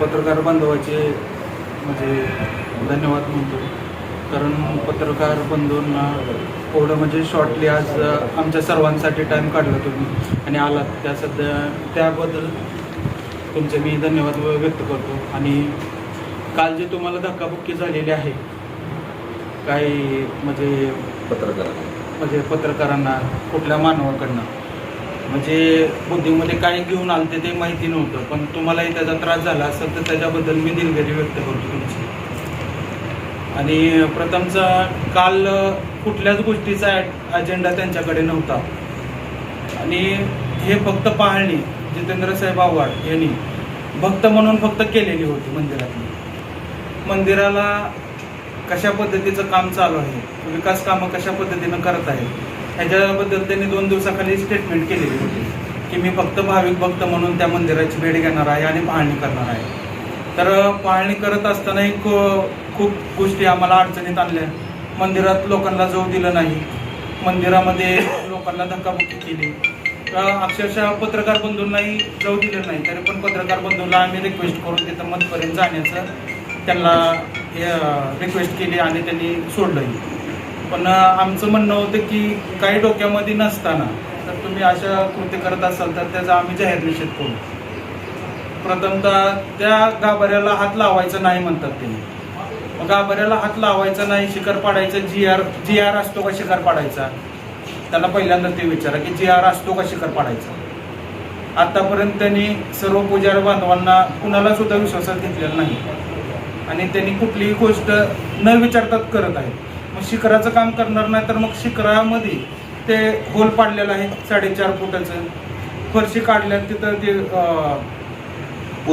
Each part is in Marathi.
पत्रकार बांधवाचे म्हणजे धन्यवाद म्हणतो. कारण पत्रकार बंधूंना एवढं म्हणजे शॉर्टली आज आमच्या सर्वांसाठी टाईम काढला तुम्ही आणि आलात. त्या सध्या त्याबद्दल तुमचे मी धन्यवाद व्यक्त करतो. आणि काल जे तुम्हाला धक्काबुक्की झालेली आहे काही म्हणजे पत्रकार म्हणजे पत्रकारांना कुठल्या मानवाकडनं म्हणजे बुद्धीमध्ये काय घेऊन आलते ते माहिती नव्हतं पण तुम्हालाही त्याचा त्रास झाला असेल तर त्याच्याबद्दल मी दिलगिरी व्यक्त करतो तुमची. आणि प्रथमचा काल कुठल्याच गोष्टीचा अजेंडा त्यांच्याकडे नव्हता. आणि हे फक्त पाहणी जितेंद्र साहेब आव्हाड यांनी भक्त म्हणून फक्त केलेली होती मंदिरातली. मंदिराला कशा पद्धतीचं काम चालू आहे विकास कामं कशा पद्धतीनं करत आहे ह्याच्याबद्दल त्यांनी दोन दिवसाखाली स्टेटमेंट केलेली होती की मी फक्त भाविक भक्त म्हणून त्या मंदिराची भेट घेणार आहे आणि पाहणी करणार आहे. तर पाहणी करत असतानाही एक खूप गोष्टी आम्हाला अडचणीत आणल्या. मंदिरात लोकांना जाऊ दिलं नाही. मंदिरामध्ये लोकांना धक्काबुक्की केली. तर अक्षरशः पत्रकार बंधूंनाही जाऊ दिलं नाही तरी पण पत्रकार बंधूंना आम्ही रिक्वेस्ट करून तिथं मधपर्यंत जाण्याचं त्यांना रिक्वेस्ट केली आणि त्यांनी सोडलंही. पण आमचं म्हणणं होतं की काही डोक्यामध्ये नसताना तर तुम्ही अशा कृती करत असाल तर त्याचा आम्ही जाहीर निषेध करू. प्रथमतः त्या गाभाऱ्याला हात लावायचा नाही म्हणतात ते. गाभाऱ्याला हात लावायचा नाही शिकार पाडायचा जी आर जी आर असतो का शिकार पाडायचा? त्याला पहिल्यांदा ते विचारा की जी आर असतो का शिकार पाडायचा? आतापर्यंत त्यांनी सर्व पुजारी बांधवांना कुणाला सुद्धा विश्वासात घेतलेला नाही. आणि त्यांनी कुठलीही गोष्ट न विचारतात करत आहेत. मग शिखराचं काम करणार नाही तर मग शिखरामध्ये ते होल पाडलेलं आहे साडेचार फुटाचं. फरशी काढल्या तिथं ते.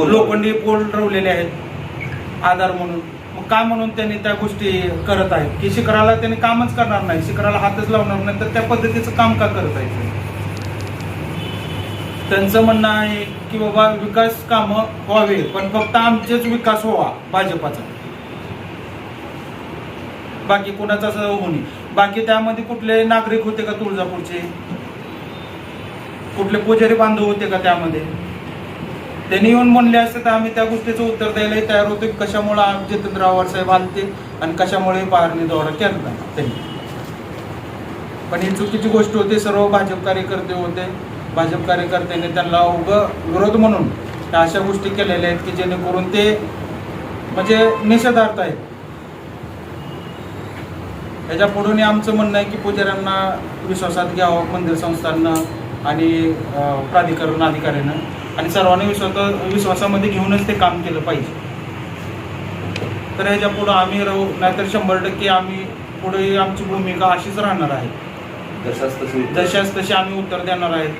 लोखंडी पोल रवलेले आहेत आधार म्हणून. मग काय म्हणून त्यांनी त्या गोष्टी करत आहेत? की शिखराला त्यांनी कामच करणार नाही. शिखराला हातच लावणार नाही तर त्या पद्धतीचं काम का करत आहेत? त्यांचं म्हणणं आहे की बाबा विकास कामं व्हावे पण फक्त आमचेच विकास व्हावा भाजपाचा. बाकी कोणाचा असं होऊ नये. बाकी त्यामध्ये कुठले नागरिक होते का तुळजापूरचे? कुठले पुजारी बांधव होते का त्यामध्ये? त्यांनी येऊन म्हणले असते तर आम्ही त्या गोष्टीचं उत्तर द्यायलाही तयार होतो की कशामुळे आम- जितेंद्र आव्हाड साहेब आलते आणि कशामुळे पारणी दौरा केला त्यांनी. पण ही चुकीची गोष्ट होती सर्व भाजप कार्यकर्ते होते. भाजप कार्यकर्त्यांनी त्यांना उगं विरोध म्हणून त्या अशा गोष्टी केलेल्या आहेत की जेणेकरून ते म्हणजे निषेधार्थ आहेत. ह्याच्या पुढून आमचं म्हणणं आहे की पुजाऱ्यांना विश्वासात घ्यावं मंदिर संस्थांना आणि प्राधिकरण अधिकाऱ्यानं. आणि सर्वांनी विश्वास विश्वासामध्ये घेऊनच ते काम केलं पाहिजे. तर ह्याच्या पुढं आम्ही राहू नाहीतर शंभर टक्के आम्ही पुढे आमची भूमिका अशीच राहणार आहे. जशाच तशी आम्ही उत्तर देणार आहेत